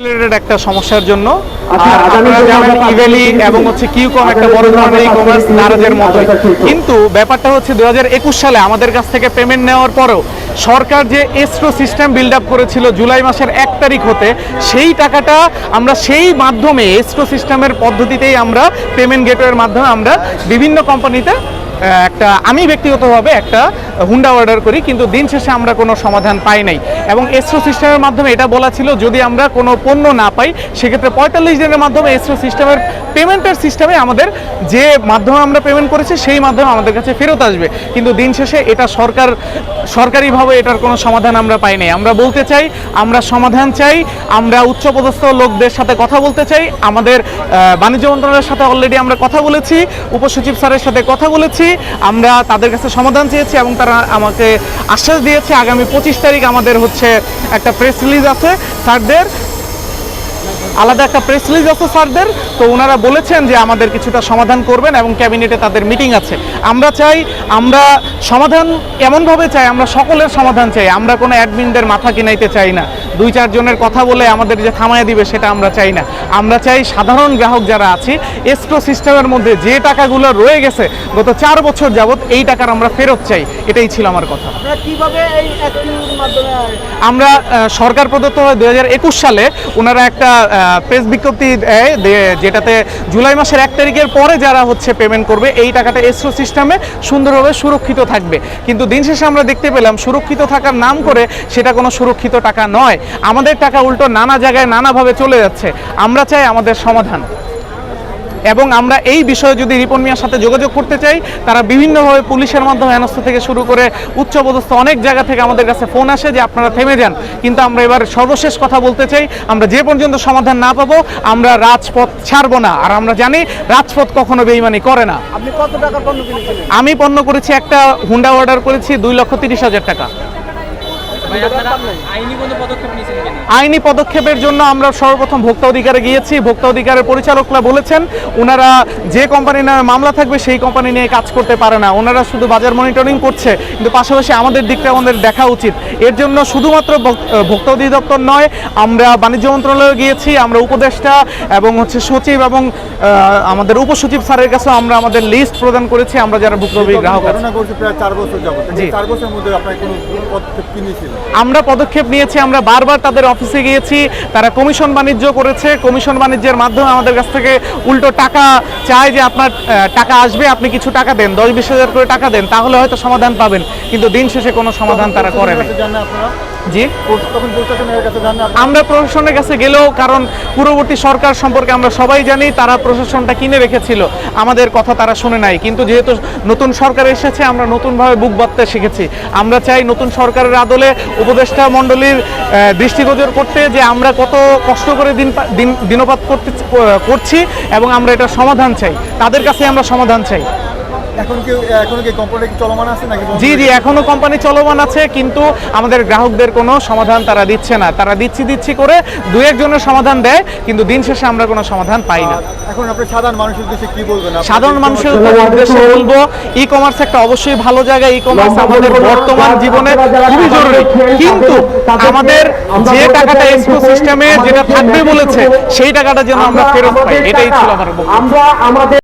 Related একটা সমস্যার জন্য। আচ্ছা, ইভেলি এবং হচ্ছে কিউকম একটা বড় ধরনের ই কমার্স নারাজের কিন্তু ব্যাপারটা হচ্ছে দু সালে আমাদের কাছ থেকে পেমেন্ট নেওয়ার পরেও সরকার যে এসট্রো সিস্টেম বিল্ড আপ করেছিল জুলাই মাসের এক তারিখ হতে সেই টাকাটা আমরা সেই মাধ্যমে এসট্রো সিস্টেমের পদ্ধতিতেই আমরা পেমেন্ট গেটওয়ের মাধ্যমে আমরা বিভিন্ন কোম্পানিতে একটা আমি ব্যক্তিগতভাবে একটা হুন্ডা অর্ডার করি, কিন্তু দিন শেষে আমরা কোনো সমাধান পাই নাই। এবং এসরো সিস্টেমের মাধ্যমে এটা বলা ছিল, যদি আমরা কোনো পণ্য না পাই, সেক্ষেত্রে পঁয়তাল্লিশ দিনের মাধ্যমে এসরো সিস্টেমের পেমেন্টের সিস্টেমে আমাদের যে মাধ্যমে আমরা পেমেন্ট করেছি, সেই মাধ্যমে আমাদের কাছে ফেরত আসবে। কিন্তু দিন শেষে এটা সরকার, সরকারিভাবে এটার কোনো সমাধান আমরা পাই নাই। আমরা বলতে চাই, আমরা সমাধান চাই, আমরা উচ্চপদস্থ লোকদের সাথে কথা বলতে চাই। আমাদের বাণিজ্য মন্ত্রণালয়ের সাথে অলরেডি আমরা কথা বলেছি, উপসচিব স্যারের সাথে কথা বলেছি। আমরা তাদের কাছে সমাধান চেয়েছি এবং তারা আমাকে আশ্বাস দিয়েছে। আগামী পঁচিশ তারিখ আমাদের হচ্ছে একটা প্রেস রিলিজ আছে। স্যারদের আলাদা একটা প্রেস রিলিজ আছে স্যারদের। তো ওনারা বলেছেন যে আমাদের কিছুটা সমাধান করবেন এবং ক্যাবিনেটে তাদের মিটিং আছে। আমরা চাই আমরা সমাধান এমনভাবে চাই আমরা সকলের সমাধান চাই। আমরা কোনো অ্যাডমিনদের মাথা কিনাইতে চাই না। দুই চারজনের কথা বলে আমাদের যে থামায় দিবে সেটা আমরা চাই না। আমরা চাই সাধারণ গ্রাহক যারা আছি এস্ট্রো সিস্টেমের মধ্যে যে টাকাগুলো রয়ে গেছে গত চার বছর যাবৎ এই টাকার আমরা ফেরত চাই। এটাই ছিল আমার কথা। আমরা সরকার প্রদত্ত হয় দু হাজার একুশ সালে। ওনারা একটা প্রেস বিজ্ঞপ্তি দেয় যেটাতে জুলাই মাসের এক তারিখের পরে যারা হচ্ছে পেমেন্ট করবে, এই টাকাটা এসরো সিস্টেমে সুন্দরভাবে সুরক্ষিত থাকবে। কিন্তু দিন শেষে আমরা দেখতে পেলাম, সুরক্ষিত থাকার নাম করে সেটা কোনো সুরক্ষিত টাকা নয়। আমাদের টাকা উল্টো নানা জায়গায় নানাভাবে চলে যাচ্ছে। আমরা চাই আমাদের সমাধান। এবং আমরা এই বিষয়ে যদি রিপন মিয়ার সাথে যোগাযোগ করতে চাই তারা বিভিন্নভাবে পুলিশের মাধ্যমে হেনস্থ থেকে শুরু করে উচ্চপদস্থ অনেক জায়গা থেকে আমাদের কাছে ফোন আসে যে আপনারা থেমে যান। কিন্তু আমরা এবার সর্বশেষ কথা বলতে চাই আমরা যে পর্যন্ত সমাধান না পাবো আমরা রাজপথ ছাড়বো না। আর আমরা জানি রাজপথ কখনো বেইমানি করে না। আপনি কত টাকা পণ্য কিনেছিলেন? আমি পণ্য করেছি একটা হুন্ডা অর্ডার করেছি দুই লক্ষ তিরিশ হাজার টাকা। আইনি কোনো পদক্ষেপ নিয়েছেন কিনা? আইনি পদক্ষেপের জন্য আমরা সর্বপ্রথম ভোক্তা অধিকারে গিয়েছি। ভোক্তা অধিকারের পরিচালকরা বলেছেন ওনারা যে কোম্পানি নামে মামলা থাকবে সেই কোম্পানি নিয়ে কাজ করতে পারে না। ওনারা শুধু বাজার মনিটরিং করছে কিন্তু পাশাপাশি আমাদের দিকটা আমাদের দেখা উচিত। এর জন্য শুধুমাত্র ভোক্তা অধিদপ্তর নয় আমরা বাণিজ্য মন্ত্রণালয়ে গিয়েছি আমরা উপদেষ্টা এবং হচ্ছে সচিব এবং আমাদের উপসচিব স্যারের কাছেও আমরা আমাদের লিস্ট প্রদান করেছি আমরা যারা ভুক্তভোগী গ্রাহক আছে। প্রায় চার বছর যাবত। চার বছরের মধ্যে আপনার কোনো পদক্ষেপ কি নিয়েছিলেন আমরা পদক্ষেপ নিয়েছি, আমরা বারবার তাদের অফিসে গিয়েছি, তারা কমিশন বাণিজ্য করেছে, কমিশন বাণিজ্যের মাধ্যমে আমাদের কাছ থেকে উল্টো টাকা চায় যে আপনার টাকা আসবে, আপনি কিছু টাকা দেন, দশ বিশ হাজার করে টাকা দেন, তাহলে হয়তো সমাধান পাবেন, কিন্তু দিন শেষে কোনো সমাধান তারা করে না জি? আমরা প্রশাসনের কাছে গেলেও, কারণ পূর্ববর্তী সরকার সম্পর্কে আমরা সবাই জানি, তারা প্রশাসনটা কিনে রেখেছিল। আমাদের কথা তারা শুনে নাই। কিন্তু যেহেতু নতুন সরকার এসেছে, আমরা নতুনভাবে বুক বাঁধতে শিখেছি। আমরা চাই নতুন সরকারের আদলে উপদেষ্টা মণ্ডলীর দৃষ্টিগোচর করতে যে আমরা কত কষ্ট করে দিন দিনপাত করতে করছি এবং আমরা এটা সমাধান চাই। তাদের কাছে আমরা সমাধান চাই। এখন কি এখন কি কোম্পানি চলমান আছে নাকি জি জি এখনও কোম্পানি চলমান আছে কিন্তু আমাদের গ্রাহকদের কোনো সমাধান তারা দিচ্ছে না। তারা দিচ্ছি দিচ্ছি করে দু একজনের সমাধান দেয় কিন্তু দিন শেষে আমরা কোনো সমাধান পাই না। এখন আপনি সাধারণ মানুষের উদ্দেশ্যে কি বলবেন? সাধারণ মানুষের উদ্দেশ্যে বলব ই কমার্স একটা অবশ্যই ভালো জায়গা ই কমার্স আমাদের বর্তমান জীবনে খুবই জরুরি। কিন্তু আমাদের যে টাকাটা এক্সপো সিস্টেমে যেটা থাকবে বলেছে সেই টাকাটা যেন আমরা ফেরত পাই। এটাই ছিল আমার আমরা আমাদের